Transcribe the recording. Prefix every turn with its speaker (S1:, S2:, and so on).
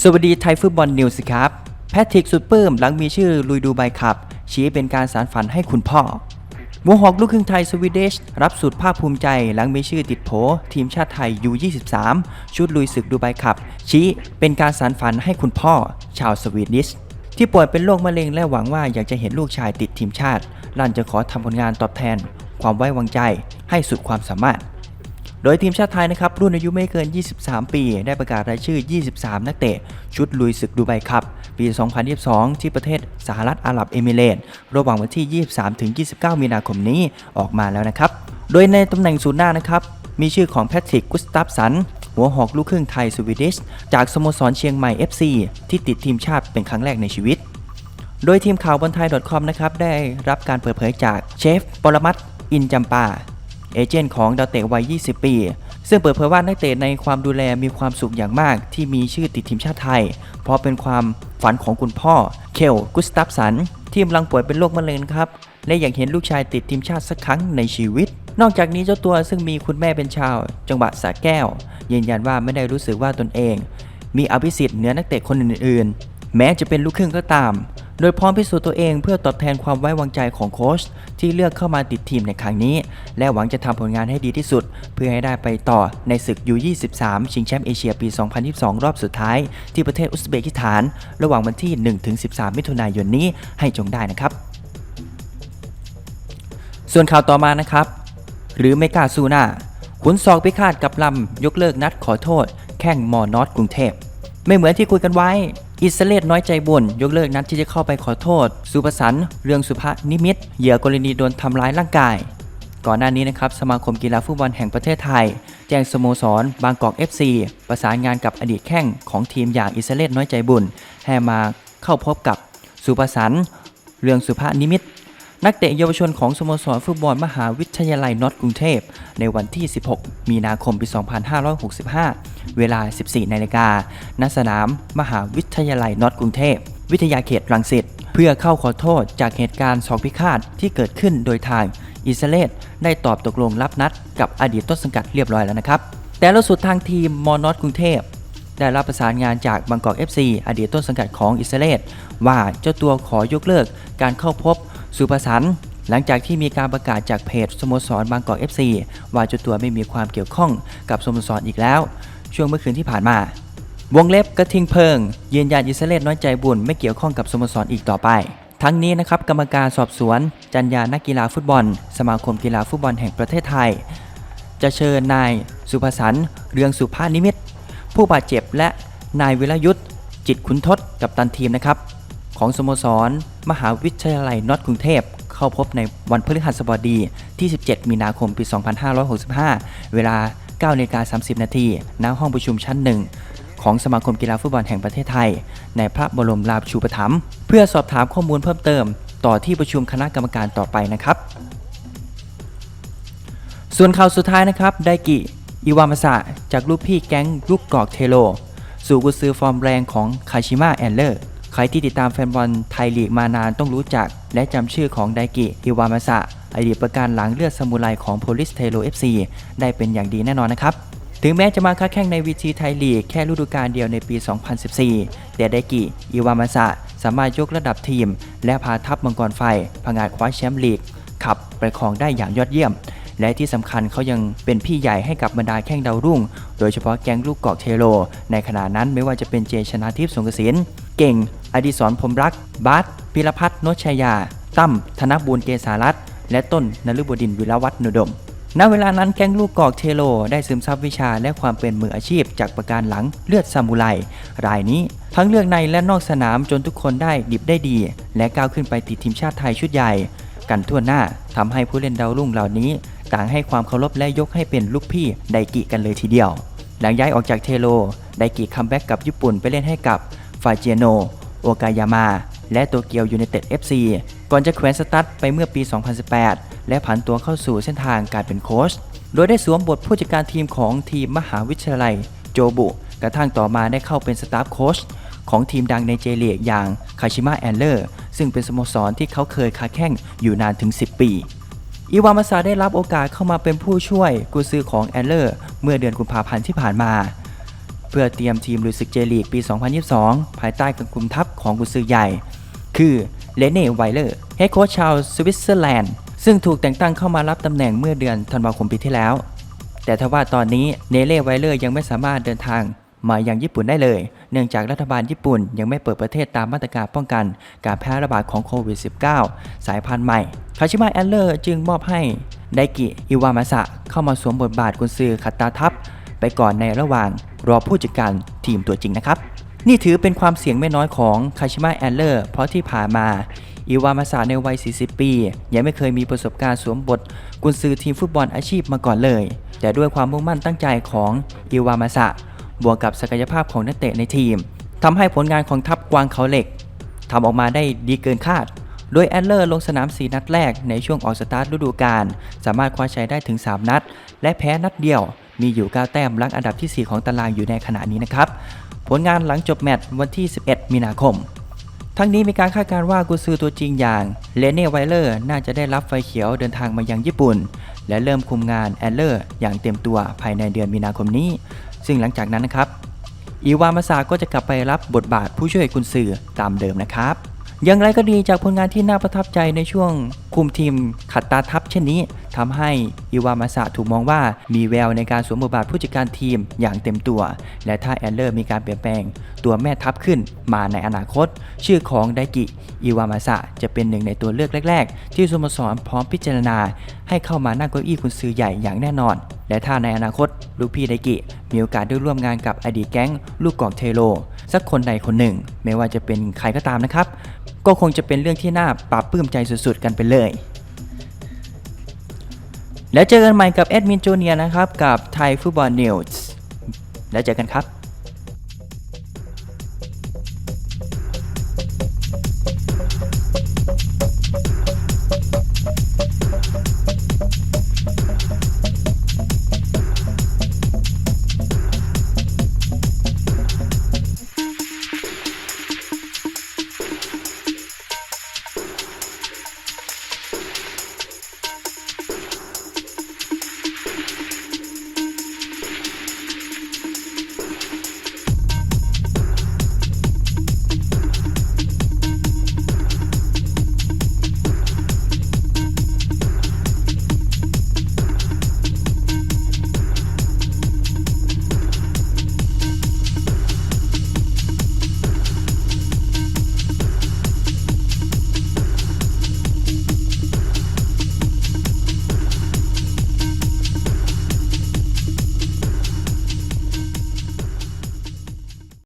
S1: สวัสดีไทยฟุตบอลนิวส์ครับ แพทริกสุดปลื้มหลังมีชื่อลุยดูไบขับ ชี้เป็นการสารฝันให้คุณพ่อวัวหอกลูกครึ่งไทยสวีเดชรับสุดภาคภูมิใจหลังมีชื่อติดโผทีมชาติไทย U23 ชุดลุยศึกดูไบขับ ชี้เป็นการสารฝันให้คุณพ่อ ชาวสวีดิชที่ป่วยเป็นโรคมะเร็งและหวังว่าอยากจะเห็นลูกชายติดทีมชาติ ลั่นจะขอทำผลงานตอบแทน ความไว้วางใจให้สุดความสามารถ โดยทีมชาติไทยนะครับรุ่นอายุไม่เกิน 23 ปี ได้ประกาศรายชื่อ 23 นักเตะ ชุดลุยศึกดูไบครับ ปี 2022 ที่ประเทศสหรัฐอาหรับเอมิเรตส์ระหว่างวันที่ 23-29 มีนาคมนี้ออกมาแล้วนะครับ โดยในตำแหน่งศูนย์หน้านะครับมีชื่อของแพทริกกุสตัฟสันหัวหอกลูกครึ่งไทยสวีดิชจากสโมสรเชียงใหม่ FC ที่ติดทีมชาติเป็นครั้งแรกในชีวิต โดยทีมข่าวบนไทย .com นะครับได้รับการเปิดเผยจากเชฟปรมัตอินจำปา เอเจนต์ของดาวเตะวัย 20 ปี ซึ่งเปิดเผยว่านักเตะในความดูแลมีความสุขอย่างมาก ที่มีชื่อติดทีมชาติไทย เพราะเป็นความฝันของคุณพ่อ เคลกุสตัฟสัน ที่กำลังป่วยเป็นโรคมะเร็งครับ และอยากเห็นลูกชายติดทีมชาติสักครั้งในชีวิต นอกจากนี้เจ้าตัวซึ่งมีคุณแม่เป็นชาว จังหวัดสระแก้ว ยืนยันว่าไม่ได้รู้สึกว่าตนเอง มีอภิสิทธิ์เหนือนักเตะคนอื่น ๆ แม้จะเป็นลูกครึ่งก็ตาม โดยพร้อมพิสูจน์ตัวเองเพื่อตอบแทนความไว้วางใจของโค้ชที่เลือกเข้ามาติดทีมในครั้งนี้ และหวังจะทำผลงานให้ดีที่สุด เพื่อให้ได้ไปต่อในศึก U23 ชิงแชมป์เอเชียปี 2022 รอบสุดท้าย ที่ประเทศอุซเบกิสถาน ระหว่างวันที่ 1-13 มิถุนายนนี้ให้จงได้นะครับ ส่วนข่าวต่อมานะครับ หรือไม่กล้าสู้หน้าขุนศอกพิฆาตกับลำยกเลิกนัดขอโทษ แข่งมอนอตกรุงเทพ ไม่เหมือนที่คุยกันไว้ อิสเลตน้อยใจบ่นยกเลิกนัดที่จะเข้าไปขอโทษ สุปสันเรืองสุภนิมิตเหยื่อกรณีโดนทำร้ายร่างกาย ก่อนหน้านี้นะครับสมาคมกีฬาฟุตบอลแห่งประเทศไทย แจ้งสโมสร บางกอก FC ประสานงานกับอดีตแข้งของทีมอย่างอิสเลตน้อยใจบุญให้มาเข้าพบกับสุปสันเรืองสุภนิมิต นักเตะเยาวชนของสโมสรฟุตบอลมหาวิทยาลัยน็อตกรุงเทพ ในวันที่ 16 มีนาคมปี 2565 เวลา 14 นาฬิกาณสนาม มหาวิทยาลัยน็อตกรุงเทพ วิทยาเขตรังสิต เพื่อเข้าขอโทษจากเหตุการณ์สองพิฆาตที่เกิดขึ้นโดยทางอิสราเอลได้ตอบตกลงรับนัดกับอดีตต้นสังกัดเรียบร้อยแล้วนะครับ แต่ล่าสุดทางทีมมอนอตกรุงเทพได้รับประสานงานจากบางกอก FC อดีตต้นสังกัดของอิสราเอลว่าเจ้าตัวขอยกเลิกการเข้าพบ สุภสันต์หลังจากที่มีการประกาศจากเพจสโมสรบางกอก FC ว่าจ้าตัวไม่มีความเกี่ยวข้องกับสโมสรอีกแล้ว ช่วงเมื่อคืนที่ผ่านมา วงเล็บกระทิงเพิง ยืนยันอิสเอลน้อยใจบุญไม่เกี่ยวข้องกับสโมสรอีกต่อไป ทั้งนี้นะครับกรรมการสอบสวน จัญญานักกีฬาฟุตบอล สมาคมกีฬาฟุตบอลแห่งประเทศไทย จะเชิญนายสุภสันต์เรืองสุภานิมิตผู้บาดเจ็บและนายวิรยุทธ์จิตขุนทศกับตันทีมนะครับของสโมสร มหาวิทยาลัยน็อตกรุงเทพ เข้าพบในวันพฤหัสบดีที่ 17 มีนาคม ปี 2565 เวลา9นาฬิกา30 นาทีณห้องประชุมชั้นหนึ่งของสมาคมกีฬาฟุตบอลแห่งประเทศไทย ในพระบรมราชูปถัมภ์เพื่อสอบถามข้อมูลเพิ่มเติม ต่อที่ประชุมคณะกรรมการต่อไปนะครับ ส่วนข่าวสุดท้ายนะครับไดกิอิวามาสะจากลูกพี่แก๊งลูกกอกเทโล สู่กุซือฟอร์มแรงของคาชิมะแอนเลอร์ ใครที่ติดตามแฟนบอลไทยลีกมานานต้องรู้จัก และจำชื่อของไดกิอิวามาสะอดีตประการหลังเลือดสมุไรของโพลิสเทโล FC ได้เป็นอย่างดีแน่นอนนะครับถึงแม้จะมาค้าแข่งในวีทีไทยลีกแค่ฤดูกาลเดียวในปี 2014 แต่ไดกิอิวามาสะสามารถยกระดับทีม และพาทัพมังกรไฟผงาดคว้าแชมป์ลีกขับประคองได้อย่างยอดเยี่ยม และที่สำคัญเขายังเป็นพี่ใหญ่ให้กับบรรดาแข้งดาวรุ่ง โดยเฉพาะแก๊งลูกกอกเทโลในขณะนั้นไม่ว่าจะเป็นเจชนาทิพย์สงกระสิน เก่ง อดิศรพรมรัก บาสพิรพัฒน์นชยา ตั้ม ธนบูรณ์เกษารัตน์ และต้นนฤบดินทร์วิรวัฒนุดม ณ เวลานั้นแก๊งลูกกอกเทโล ได้ซึมซับวิชาและความเป็นมืออาชีพจากประการหลังเลือดซามูไร รายนี้ ทั้งเลือกในและนอกสนามจนทุกคนได้ดิบได้ดี และก้าวขึ้นไปติดทีมชาติไทยชุดใหญ่ กันทั่วหน้าทำให้ผู้เล่นดาวรุ่งเหล่านี้ ต่างให้ความเคารพและยกให้เป็นลูกพี่ไดกิกันเลยทีเดียว หลังย้ายออกจากเทโลไดกิคัมแบ็กกับญี่ปุ่นไปเล่นให้กับ ฟาเจียโน โอกายามา และโตเกียวยูไนเต็ด FC ก่อนจะแขวนสตั๊ดไปเมื่อปี 2018 และผันตัวเข้าสู่เส้นทางการเป็นโค้ช โดยได้สวมบทผู้จัดการทีมของทีมมหาวิทยาลัยโจบุ กระทั่งต่อมาได้เข้าเป็นสตาฟโค้ชของทีมดังในเจเลียกอย่างคาชิมะแอนเลอร์ซึ่งเป็นสโมสรที่เขาเคยค้าแข่งอยู่นานถึง 10 ปีอีวามาซาได้รับโอกาสเข้ามาเป็นผู้ช่วยกุซือของแอนเลอร์เมื่อเดือนกุมภาพันธ์ที่ผ่านมา เพื่อเตรียมทีมลุยศึกเจลีกปี 2022 ภายใต้การคุมทัพของกุนซือใหญ่ คือเลเน่ไวเลอร์เฮดโค้ชชาวสวิตเซอร์แลนด์ ซึ่งถูกแต่งตั้งเข้ามารับตำแหน่งเมื่อเดือนธันวาคมปีที่แล้ว แต่ทว่าตอนนี้เนเล่ไวเลอร์ยังไม่สามารถเดินทางมายังญี่ปุ่นได้เลย เนื่องจากรัฐบาลญี่ปุ่นยังไม่เปิดประเทศตามมาตรการป้องกัน การแพร่ระบาดของโควิด -19 สายพันธุ์ใหม่ คาชิมะแอลเลอร์จึงมอบให้ไดกิ อิวามาสะเข้ามาสวมบทบาทกุนซือขัดตาทัพไปก่อนในระหว่าง รอผู้จัดการทีมตัวจริงนะครับ นี่ถือเป็นความเสี่ยงไม่น้อยของคาชิมะแอลเลอร์เพราะที่ผ่านมาอิวามาสะในวัย 40 ปี ยังไม่เคยมีประสบการณ์สวมบทกุนซือทีมฟุตบอลอาชีพมาก่อนเลย แต่ด้วยความมุ่งมั่นตั้งใจของอิวามาสะบวกกับศักยภาพของนักเตะในทีมทำให้ผลงานของทัพกวางเขาเหล็กทำออกมาได้ดีเกินคาด โดยแอดเลอร์ลงสนาม 4 นัดแรกในช่วงออกสตาร์ทฤดูกาลสามารถคว้าชัยได้ถึง 3 นัด และแพ้นัดเดียว มีอยู่ 9 แต้มรังอันดับที่ 4 ของตารางอยู่ในขณะนี้นะครับ ผลงานหลังจบแมตช์วันที่ 11 มีนาคม ทั้งนี้มีการคาดการณ์ว่ากุซือตัวจริงอย่างเลเน่ไวเลอร์น่าจะได้รับไฟเขียวเดินทางมายังญี่ปุ่น และเริ่มคุมงานแอดเลอร์อย่างเต็มตัวภายในเดือนมีนาคมนี้ ซึ่งหลังจากนั้นนะครับอีวามาซาก็จะกลับไปรับบทบาทผู้ช่วยกุนซือตามเดิมนะครับ อย่างไรก็ดีจากผลงานที่น่าประทับใจในช่วงคุมทีมขัดตาทัพเช่นนี้ทำให้อีวามาซาถูกมองว่ามีแววในการสวมบทบาทผู้จัดการทีมอย่างเต็มตัว และถ้าแอนเลอร์มีการเปลี่ยนแปลง ตัวแม่ทัพขึ้นมาในอนาคต ชื่อของไดกิอีวามาซาจะเป็นหนึ่งในตัวเลือกแรก ๆ ที่สโมสรพร้อมพิจารณา ให้เข้ามานั่งเก้าอี้คุณซื้อใหญ่อย่างแน่นอน และถ้าในอนาคตลูกพี่ไดกิมีโอกาสได้ร่วมงานกับอดีตแก๊งลูกกอกเทโล สักคนใดคนหนึ่ง ไม่ว่าจะเป็นใครก็ตามนะครับ ก็คงจะเป็นเรื่องที่น่าปรับปลื้มใจสุดๆ กันไปเลย แล้วเจอกันใหม่กับแอดมินจูเนียนะครับ กับไทยฟุตบอลนิวส์แล้วเจอกันครับ